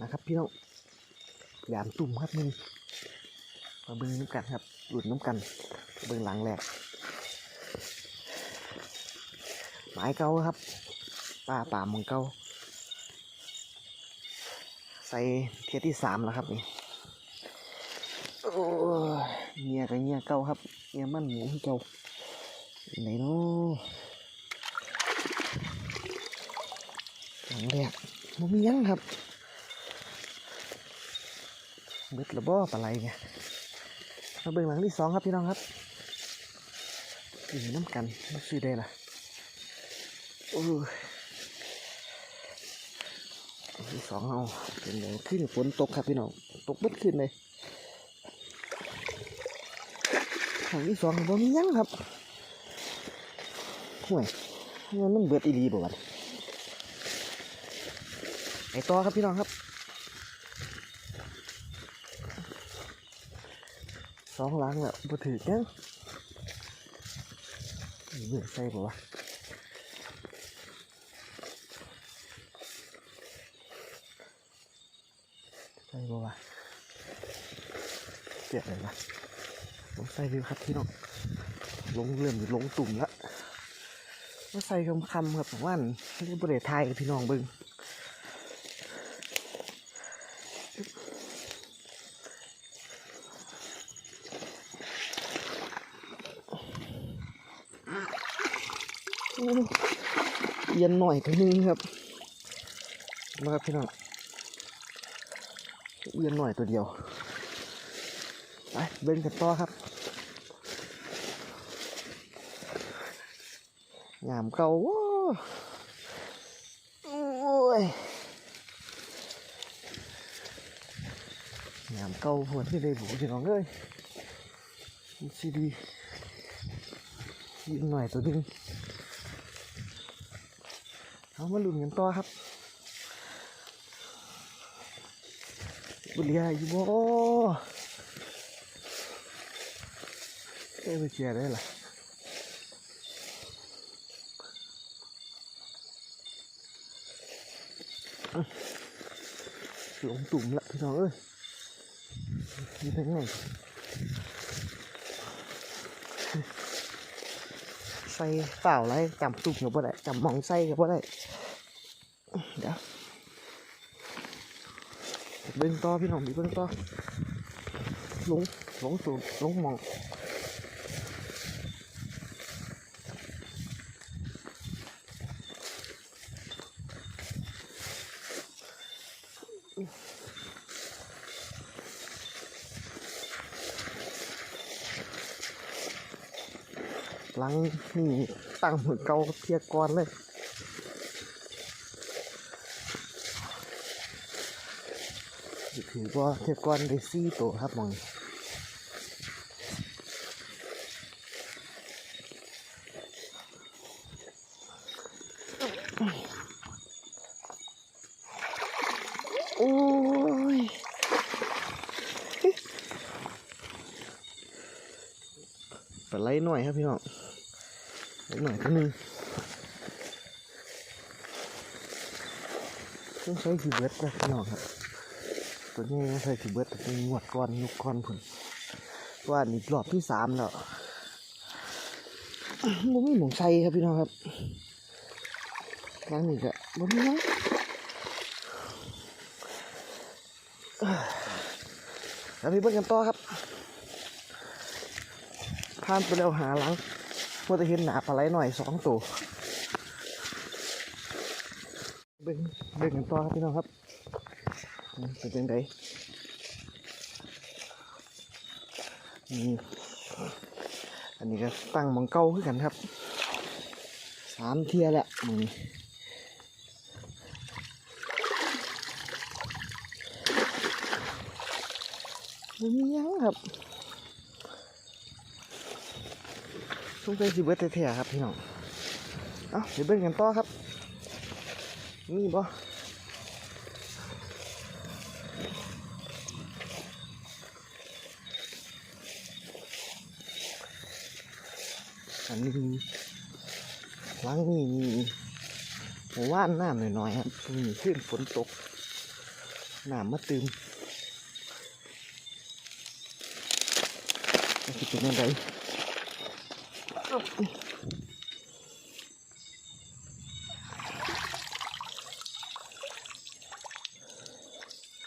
นะครับพี่น้องยามตุ่มครับนี่มาเบิ้งน้ำกันครับหลุดน้ำกันเบิ้งหลังแหลกหมายเก่าครับป่าป่ามองเก่าใส่เทียที่สามแล้วครับนี่โอ้เงียกับเงียเก่าครับเงียมันหมูให้เก่าไหนเนาะหลังแรกมันมียังครับ เบิดระบ่ปลาไหลไงมาเบิ่งหลังที่สองครับพี่น้องครับอยู่น้ำกันมาซื้อได้ล่ะโอ้ที่สองเอาเป็นไงขึ้นฝนตกครับพี่น้องตกเบิดขึ้นเลยหลังที่สองบ่มียังครับห่วยมันเบิดอีหลีบ่วะเนี่ยไปต่อครับพี่น้องครับ องหลังแล้วบ่ถือจังเหนื่อยใส่บ่วะใส่บ่วะเจ็บเลยวะลงใส่วิวครับพี่น้องลงเริ่มอยู่ลงตุ่มละมาใส่คำคำครับผมว่าเรียกบริเวณไทยพี่น้องเบิ่ง เอียนหน่อยตัวนึงครับมาครับพี่น้องเอียนหน่อยตัวเดียวไปเบิ่งกันต่อครับงามเก่าโว้โอ้ยงามเก่าพวที่ได้บุพี่น้องเอ้ยซีดียิงหน่อยตัวนึง เอามาลุ้นกันต่อครับบุเรียอยู่บ่เอ้ยไปเชียร์ได้ล่ะหลงตุ่มละพี่น้องเอ้ยนี่เป็นไง ใส่เปล่าไรจำตุ่มกับบ่ได้จำหมองใส่กับบ่ได้เดี๋ยวเบิ้งต่อพี่น้องมีเบิ้งต่อลงลงสูงลงมอง หลังนี่ตั้งเหมือนเกาเพียกรเลยถือว่าเทียกอนได้ซี่ตัวครับมองอ้ย ปลาไหน่อยครับพี่น้องไหลหน่อยก็นึงต้องใช้สีเบิร์ดนะพี่น้องครับ ตัวนี้ไม่ใช่ถือเบิดแต่เป็นงวดก้อนยุกก้อนผุนว่านี่รอบที่สามแล้วบ่มีหมองใส่ครับพี่น้องครับครั้งนี้ก็บ่มีนะแล้วพี่เบิ้งกันต่อครับ ผ่านไปแล้วหาหลังพอจะเห็นหนาปลาไหลหน่อยสองตัวเบิ้งเบิ้งกันต่อครับพี่น้องครับเป็นจังไดนี่อันนี้ก็ตั้งหมองเก้าขึ้นกันครับสามเทียแหละมึงนี่มีหยังครับ ต้องใจสิเบิดแท้ๆครับพี่น้องเอ้าเดี๋ยวเบิ่งกันต่อครับ มีบ่อันนี้หลังนี้มีหมู่ว่านน้ำหน่อยๆครับมีขึ้นฝนตกน้ำมาตื่มจะเป็นยังไง อั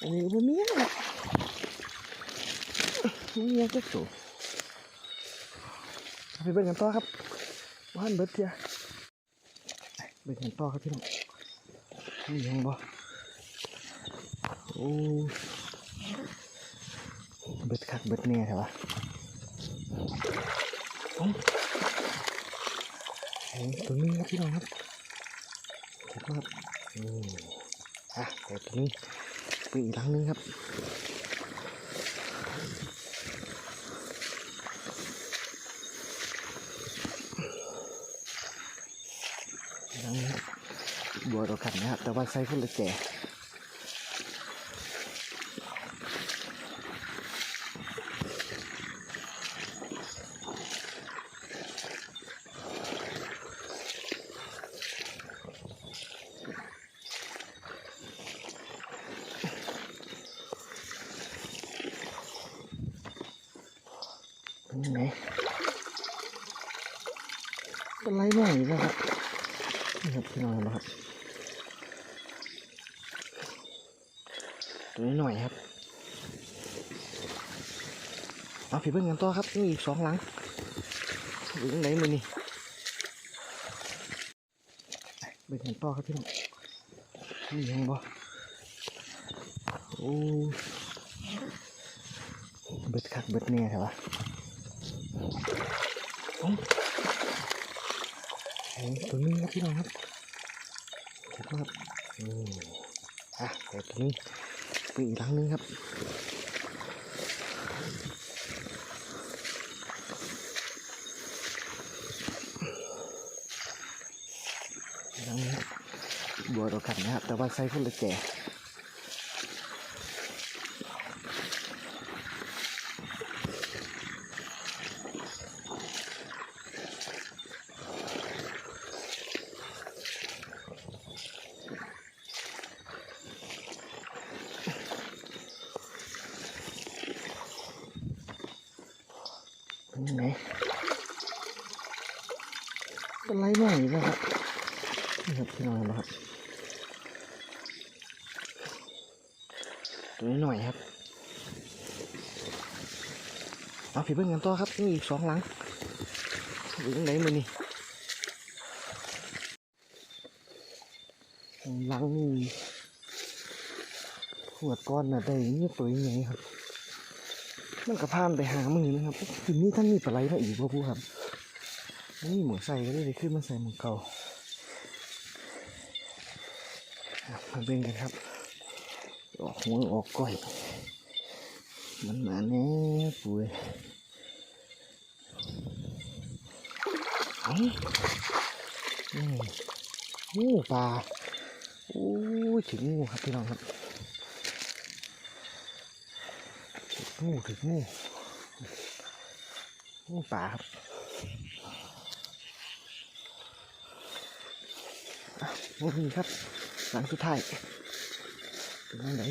นนี้ก็บ่มีอะไรมีอะไรจะสูไปเบิ่งกันต่อครับว่านเบิดเทียเบิ่งกันต่อครับพี่น้องมีหยังบ่โอ้เบิดคักเบิดแน่ใช่ปะ ตัวนี้ครับพี่น้องครับเห็นไหมครับอืมอะตัวนี้เปอีกครั้งนึงครับทั้งบัวเราขันนะครับ แต่ว่าใส่คนละแก่ เป็นไรหน่อยนะครับนี่ครับพี่น้องนไหมครับตัวนี้หน่อยครับเอาผีเบิ้งกันต่อครับนี่อีกสองหลังอยู่ตรงไหนมือนี่เบิ้งกันต่อครับพี่น้องนี่ยังบ่โอ้เบิดคักเบิดเนี่ยใช่ปะ ตัวนี้ครับพี่น้องครับถูกมครับอืมอะตัวนี้ไปอีกครั้งนึงครับหลังนี้บัวเราขัดนะครับ แต่ว่าใส่คนละแก่ เป็นยังไงเป็นไรห นะครับนี่ครับพี่น้องเห็นไหมครับตัวนี้หน่อยครับเอาผีเบิ้งกันต่อครับนี่อีกสองหลังอยู่ตรงไหนมือนี่หลังนี่หัวดก้อนน่ะได้เงี้ยตัวยังไงครับ มันก็พานไปหามือนะครับทีนี้ท่านมีปลาไหลมาอีกพ่อผู้ครับ นี่หมูใส่ก็ได้เลยขึ้นมาใส่หมูเก่ามาเบ่งกันครับ ออกหัวออกก้อย มันมาแน่ปุ้ยอืมงูปลาโอ้ยถึงงูครับพี่น้องครับถึงงูถึงงูงูป่าครับ อะงูนี่ครับหลังสุดท้ายเป็นยังไง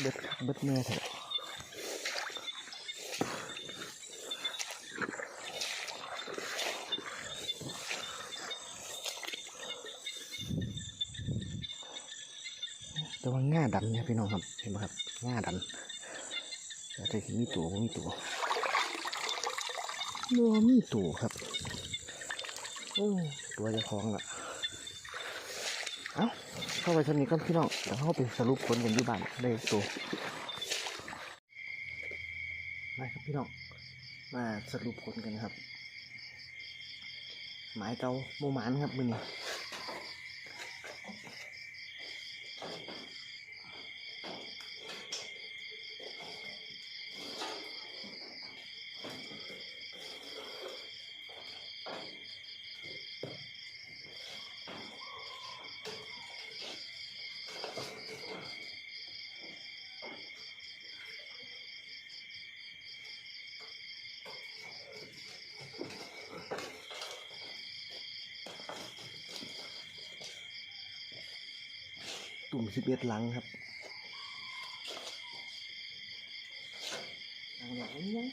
เบ็ดครับเบ็ดแม่เถอะแต่ว่าง่าดำเนี่ยพี่น้องครับเห็นไหมครับง่าดำ แต่ที่มีตัวมีตัวบ่มีตัวครับโอ้ตัวจะคล้องละเอ้าเข้าไปชนนี้ก่อนพี่น้องเดี๋ยวเข้าไปสรุปผลกันที่บ้านได้ตัวมาครับพี่น้องมาสรุปผลกันครับ หมายเกาโมหมานครับมือนี้ ตุ่มสิบเอ็ดหลังครับหลังหลังยัง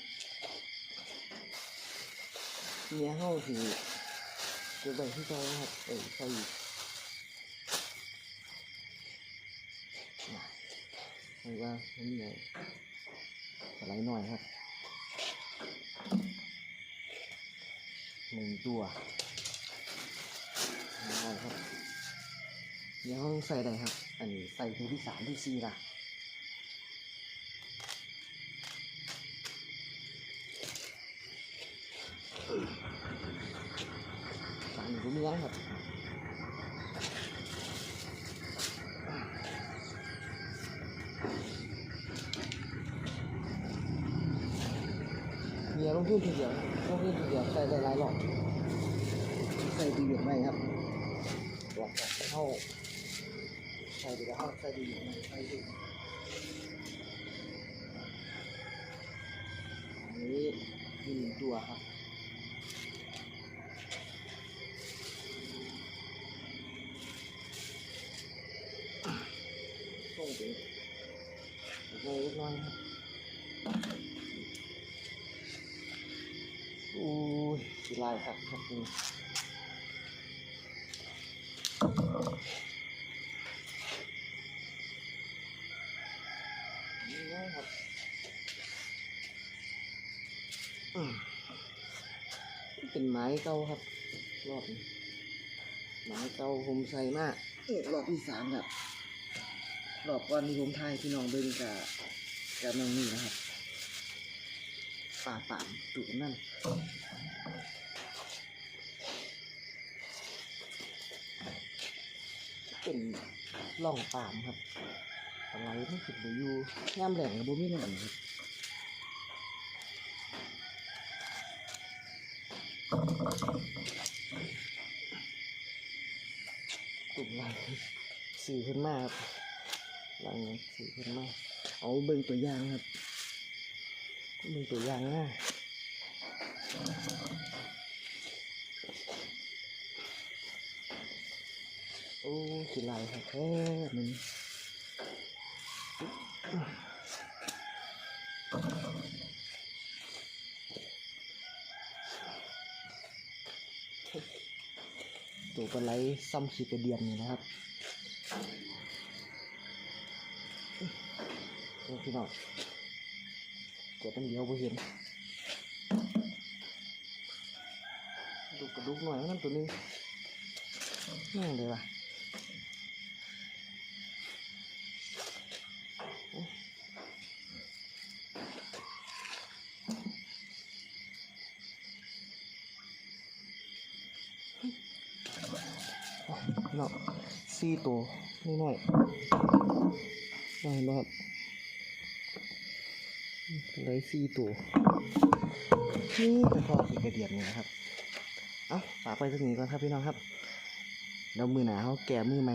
เนี่ยเฮาสิเก็บไว้ที่เก่านะครับเอ้ยใส่อีกน่ะเรียกว่ามันใหญ่สไลด์หน่อยครับหนึ่งตัวได้ครับ เดี๋ยวเราใส่ได้ครับ อันนี้ใส่ตัวที่สามที่สี่ละสามตัวนี้นะครับเมียลงทุนทีเดียวลงทุนทีเดียวใส่ได้หลายหลอดใส่ดีเดียวไหมครับหลอดเข้า ใส่ดีแล้วใส่ดีเดียวไหมใส่ดีอันนี้มีหนึ่งตัวครับส่งไปโอ้ยเล็กน้อยครับอู้ยสิลายครับครับนี่นี่นะครับอืม เป็นไม้เก่าครับ รอบนี้ไม้เก่าผมใส่มากรอบที่สามครับ รอบก่อนที่ผมทายพี่น้องเบิ่งกับกับน้องนี่นะครับป่าป่ามตุ่มนั่นเป็นร่องป่ามครับอะไรไม่ผิดอยู่ย่ามแหล่งกับบ่มีน้ำครับ ตุ่มลังสื่อขึ้นมาครับลังสื่อขึ้นมาเอาเบิ่งตัวอย่างครับเบิ่งตัวอย่างนะโอ้สิลายครับแค่มัน ตัวปลาไหลซ้ำขีดกระเดียนนี่นะครับโอ้พี่น้องกดตั้งเดียวไปเห็นดูกระดูกหน่อยนั่นตัวนี้นั่งเลยว่ะ เนาะสี่ตัวนิดหน่อยๆได้รอดเลยสี่ตัวนี่เป็นพอสีกระเดียดนี่นะครับ เอาฝากไปสักนี้ก่อนครับพี่น้องครับ แล้วมือหนาเขาแก่มือไหม